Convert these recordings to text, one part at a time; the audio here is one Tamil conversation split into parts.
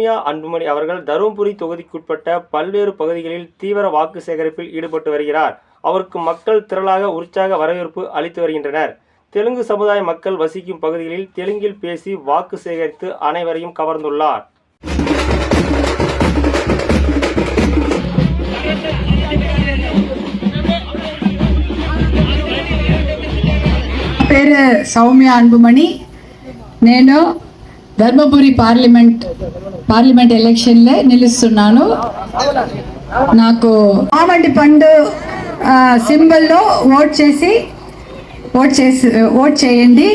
சௌமியா அன்புமணி அவர்கள் தருமபுரி தொகுதிக்குட்பட்ட பல்வேறு பகுதிகளில் தீவிர வாக்கு சேகரிப்பில் ஈடுபட்டு வருகிறார். அவருக்கு மக்கள் திரளாக உற்சாக வரவேற்பு அளித்து வருகின்றனர். தெலுங்கு சமுதாய மக்கள் வசிக்கும் பகுதிகளில் தெலுங்கில் பேசி வாக்கு சேகரித்து அனைவரையும் கவர்ந்துள்ளார். பேரு சௌமியா அன்புமணி. நேனு ధర్మపురి పార్లమెంట్ పార్లమెంట్ ఎలక్షన్లో నిలుస్తున్నాను నాకు మామిడి పండు ఆ, సింబల్లో ఓట్ చేసి ఓట్ చేసి ఓట్ చేయండి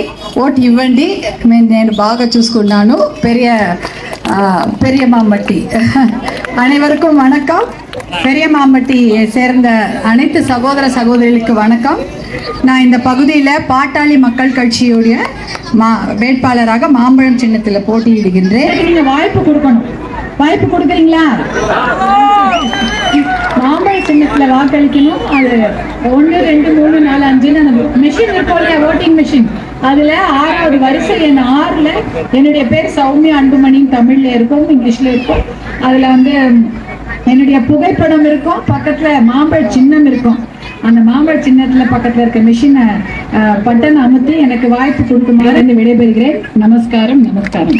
ఓట్ ఇవ్వండి మేము నేను బాగా చూసుకున్నాను பெரிய ஆ, பெரிய மாம்பட்டி அனைவருக்கும் வணக்கம் பெரிய மாம்பட்டியை சேர்ந்த அனைத்து சகோதர சகோதரிகளுக்கு வணக்கம் நான் இந்த பகுதியில் பாட்டாளி மக்கள் கட்சியுடைய மா வேட்பாளராக மாம்பழம் சின்னத்தில் போட்டியிடுகின்றேன். நீங்கள் வாய்ப்பு கொடுக்கணும். வாய்ப்பு கொடுக்குறீங்களா? மாம்பழ சின்னத்தில் வாக்களிக்கணும். அது ஒன்று ரெண்டு மூணு நாலு அஞ்சுன்னு அந்த மிஷின் இருக்கும் இல்லையா? ஓட்டிங் மிஷின் அதுல ஆறாவது வரிசை. என் ஆறுல என்னுடைய பேர் சௌமியா அன்புமணின்னு தமிழ்ல இருக்கும் இங்கிலீஷ்ல இருக்கும். அதுல வந்து என்னுடைய புகைப்படம் இருக்கும். பக்கத்துல மாம்பழ சின்னம் இருக்கும். அந்த மாம்பழ சின்னத்துல பக்கத்துல இருக்க மிஷினை பட்டன் அமுத்தி எனக்கு வாய்ப்பு கொடுக்குமாறு விடைபெறுகிறேன். நமஸ்காரம் நமஸ்காரம்.